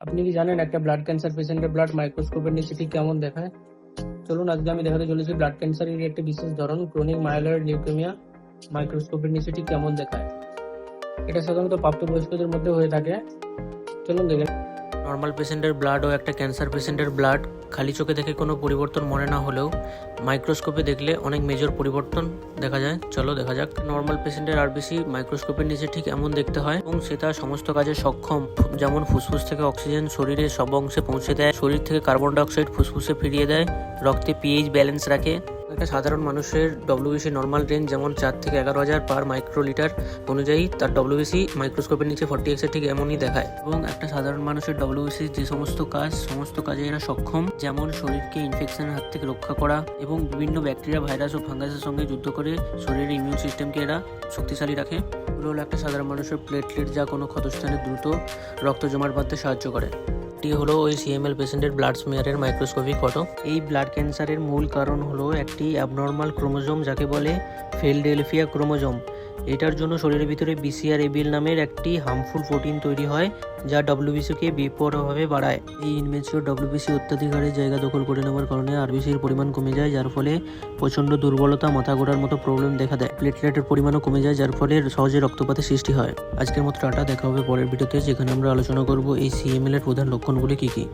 আপনি কি জানেন একটা ব্লাড ক্যান্সার পেশেন্টের ব্লাড মাইক্রোস্কোপের নিচে ঠিক কেমন দেখায়? চলুন, আজকে আমি দেখাতে চলেছি ব্লাড ক্যান্সারের একটি বিশেষ ধরন ক্রনিক মাইলয়েড লিউকেমিয়া মাইক্রোস্কোপের নিচে ঠিক কেমন দেখায়? এটা সাধারণত প্রাপ্তবয়স্কদের মধ্যে হয়ে থাকে। চলুন দেখে নর্মাল পেশেন্টের ব্লাড ও একটা ক্যান্সার পেশেন্টের ব্লাড খালি চোখে দেখে কোনো পরিবর্তন মনে না হলেও মাইক্রোস্কোপে দেখলে অনেক মেজর পরিবর্তন দেখা যায়। চলো দেখা যাক। নর্মাল পেশেন্টের আরবিসি মাইক্রোস্কোপের নিচে ঠিক এমন দেখতে হয় এবং সেটা সমস্ত কাজে সক্ষম। যেমন ফুসফুস থেকে অক্সিজেন শরীরে সব অংশে পৌঁছে দেয়, শরীর থেকে কার্বন ডাইঅক্সাইড ফুসফুসে ফিরিয়ে দেয়, রক্তে পিএইচ ব্যালেন্স রাখে একটা সাধারণ মানুষের ডব্লিউবিসি নর্মাল রেঞ্জ যেমন চার থেকে এগারো হাজার পার মাইক্রোলিটার অনুযায়ী তার ডব্লিউবিসি মাইক্রোস্কোপের নিচে ফর্টি এক্সে ঠিক এমনই দেখায়। এবং একটা সাধারণ মানুষের ডব্লিউবিসি যে সমস্ত কাজ, সমস্ত কাজে এরা সক্ষম, যেমন শরীরকে ইনফেকশনের হাত থেকে রক্ষা করা এবং বিভিন্ন ব্যাকটেরিয়া ভাইরাস ও ফাঙ্গাসের সঙ্গে যুদ্ধ করে শরীরের ইমিউন সিস্টেমকে এরা শক্তিশালী রাখে। এগুলো হলো একটা সাধারণ মানুষের প্লেটলেট যা কোনো ক্ষতস্থানে দ্রুত রক্ত জমাট বাঁধতে সাহায্য করে। এটি হলো ওই সিএমএল পেশেন্টের ব্লাড স্মিয়ারের মাইক্রোস্কোপিক ফটো এই ব্লাড ক্যান্সারের মূল কারণ হলো একটি অ্যাবনর্মাল ক্রোমোজোম যাকে বলে ফেলডেলফিয়া ক্রোমোজোম এটার জন্য শরীরের ভিতরে বিসিআর এবিল নামের একটি হার্মফুল প্রোটিন তৈরি হয়, যা ডব্লিউবিসিকে বেপরোয়াভাবে বাড়ায়। এই ইনমেচিওর ডব্লিউবিসি অত্যাধিক হারে জায়গা দখল করে নেওয়ার কারণে আরবিসির পরিমাণ কমে যায়, যার ফলে প্রচণ্ড দুর্বলতা, মাথা ঘোরার মতো প্রবলেম দেখা দেয়। প্লেটলেটের পরিমাণও কমে যায়, যার ফলে সহজে রক্তপাতের সৃষ্টি হয়। আজকের মতো টাটা, দেখা হবে পরের ভিডিওতে, যেখানে আমরা আলোচনা করব এই সিএমএল এর প্রধান লক্ষণগুলি কী কী।